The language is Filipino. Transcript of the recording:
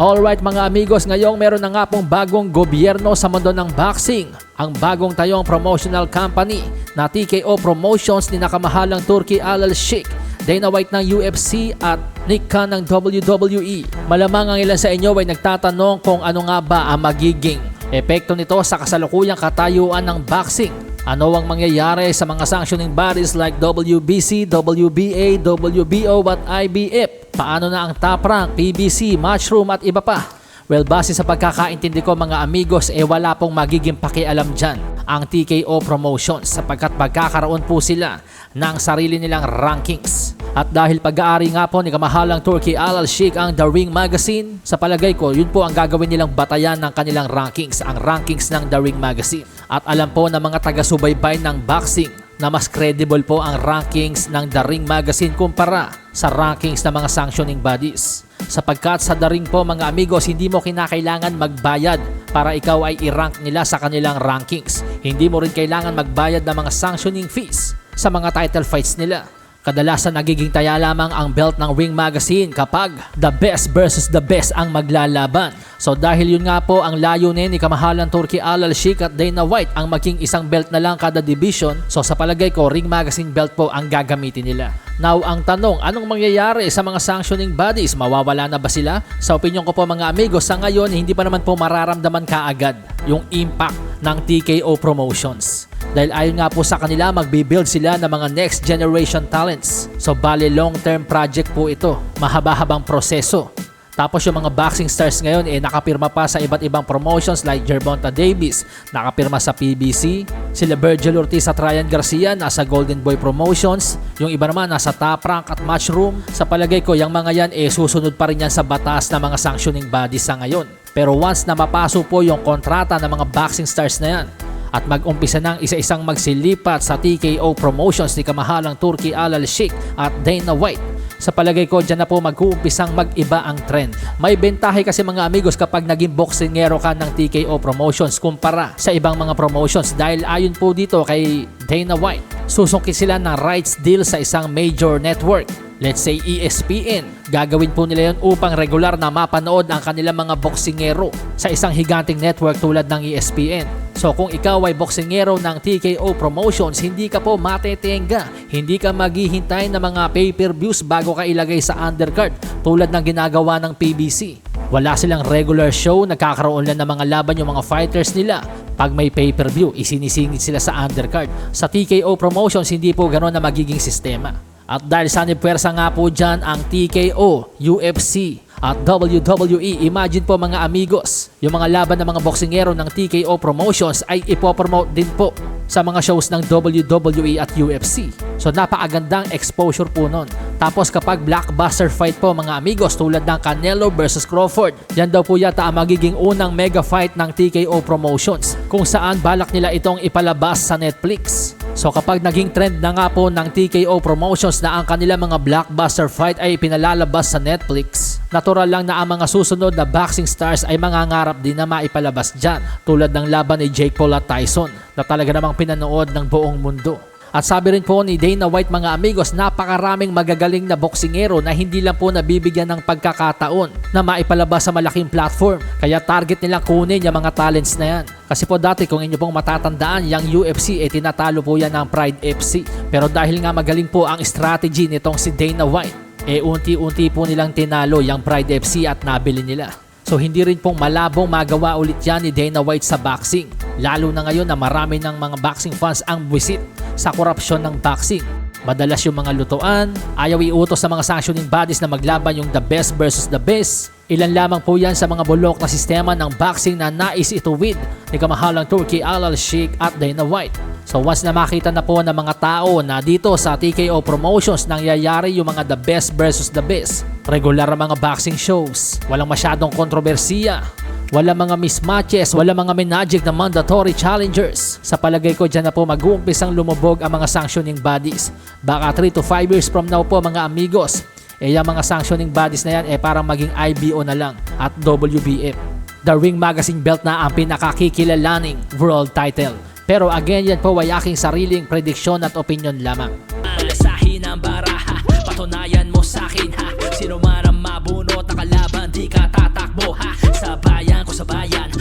Alright mga amigos, ngayong meron na nga pong bagong gobyerno sa mundo ng boxing. Ang bagong tayong promotional company na TKO Promotions ni nakamahalang Turkey Alal Sheikh, Dana White ng UFC at Nick Khan ng WWE. Malamang ang ilan sa inyo ay nagtatanong kung ano nga ba ang magiging epekto nito sa kasalukuyang katayuan ng boxing. Ano ang mangyayari sa mga sanctioning bodies like WBC, WBA, WBO at IBF? Paano na ang top rank, PBC, Matchroom at iba pa? Well, base sa pagkakaintindi ko mga amigos, eh wala pong magiging pakialam dyan ang TKO Promotions sapagkat magkakaroon po sila ng sarili nilang rankings. At dahil pag-aari nga po ni kamahalang Turkey Al Sheikh ang The Ring Magazine, sa palagay ko, yun po ang gagawin nilang batayan ng kanilang rankings, ang rankings ng The Ring Magazine. At alam po ng mga taga-subaybay ng boxing na mas credible po ang rankings ng The Ring Magazine kumpara sa rankings ng mga sanctioning bodies. Sapagkat sa The Ring po mga amigos, hindi mo kinakailangan magbayad para ikaw ay i-rank nila sa kanilang rankings. Hindi mo rin kailangan magbayad ng mga sanctioning fees sa mga title fights nila. Kadalasan nagiging taya lamang ang belt ng Ring Magazine kapag the best versus the best ang maglalaban. So dahil yun nga po ang layunin ni kamahalan Turkey Alal Sheikh at Dana White ang maging isang belt na lang kada division. So sa palagay ko, Ring Magazine belt po ang gagamitin nila. Now ang tanong, anong mangyayari sa mga sanctioning bodies? Mawawala na ba sila? Sa opinion ko po mga amigos, sa ngayon hindi pa naman po mararamdaman kaagad yung impact ng TKO Promotions. Dahil ayon nga po sa kanila, magbibuild sila ng mga next generation talents. So bali long-term project po ito. Mahaba-habang proseso. Tapos yung mga boxing stars ngayon eh nakapirma pa sa iba't ibang promotions like Gervonta Davis, nakapirma sa PBC, sila Virgil Ortiz at Ryan Garcia nasa Golden Boy Promotions, yung iba naman nasa Top Rank at Matchroom. Sa palagay ko, yung mga yan eh susunod pa rin yan sa batas ng mga sanctioning bodies sa ngayon. Pero once na mapaso po yung kontrata ng mga boxing stars na yan, at mag-umpisa ng isa-isang magsilipat sa TKO Promotions ni kamahalang Turkey Alal Sheikh at Dana White. Sa palagay ko, dyan na po mag-uumpisang mag-iba ang trend. May bentahe kasi mga amigos kapag naging boxingero ka ng TKO Promotions kumpara sa ibang mga promotions dahil ayon po dito kay Dana White, susungkit sila ng rights deal sa isang major network. Let's say ESPN. Gagawin po nila yon upang regular na mapanood ang kanilang mga boksingero sa isang higanting network tulad ng ESPN. So kung ikaw ay boksingero ng TKO Promotions, hindi ka po matetenga. Hindi ka maghihintay ng mga pay-per-views bago ka ilagay sa undercard tulad ng ginagawa ng PBC. Wala silang regular show, nagkakaroon lang ng mga laban yung mga fighters nila. Pag may pay-per-view, isinisingit sila sa undercard. Sa TKO Promotions, hindi po ganoon na magiging sistema. At dahil sa nipwersa nga po dyan ang TKO, UFC, at WWE, imagine po mga amigos, yung mga laban ng mga boksingero ng TKO Promotions ay ipopromote din po sa mga shows ng WWE at UFC. So napakagandang exposure po nun. Tapos kapag blockbuster fight po mga amigos tulad ng Canelo versus Crawford, yan daw po yata ang magiging unang mega fight ng TKO Promotions kung saan balak nila itong ipalabas sa Netflix. So kapag naging trend na nga po ng TKO Promotions na ang kanilang mga blockbuster fight ay pinalalabas sa Netflix, natural lang na ang mga susunod na boxing stars ay mangangarap din na maipalabas dyan tulad ng laban ni Jake Paul at Tyson na talaga namang pinanood ng buong mundo. At sabi rin po ni Dana White mga amigos, napakaraming magagaling na boksingero na hindi lang po nabibigyan ng pagkakataon na maipalabas sa malaking platform. Kaya target nilang kunin yung mga talents na yan. Kasi po dati kung inyo pong matatandaan, yung UFC eh tinatalo po yan ng Pride FC. Pero dahil nga magaling po ang strategy nitong si Dana White, eh unti-unti po nilang tinalo yung Pride FC at nabili nila. So hindi rin pong malabong magawa ulit yan ni Dana White sa boxing. Lalo na ngayon na marami ng mga boxing fans ang visit sa korupsyon ng boxing. Madalas yung mga lutuan, ayaw iutos sa mga sanctioning bodies na maglaban yung the best versus the best. Ilan lamang po yan sa mga bulok na sistema ng boxing na nais ituwid ni kamahalang Turkey Alal Sheikh at Dana White. So once na makita na po ng mga tao na dito sa TKO Promotions nangyayari yung mga the best versus the best, regular ang mga boxing shows, walang masyadong kontrobersiya, wala mga mismatches, wala mga menagic na mandatory challengers. Sa palagay ko dyan na po mag-uumpisang lumubog ang mga sanctioning bodies. Baka 3 to 5 years from now po mga amigos, eh yung mga sanctioning bodies na yan eh parang maging IBO na lang at WBF. The Ring Magazine belt na ang pinakakikilalaning world title. Pero again yan po ay aking sariling prediksyon at opinion lamang. Alasahin ang baraha, patunayan mo sa akin ha. Sino man ang mabunot kalaban, di ka tatakbo ha. Sa sa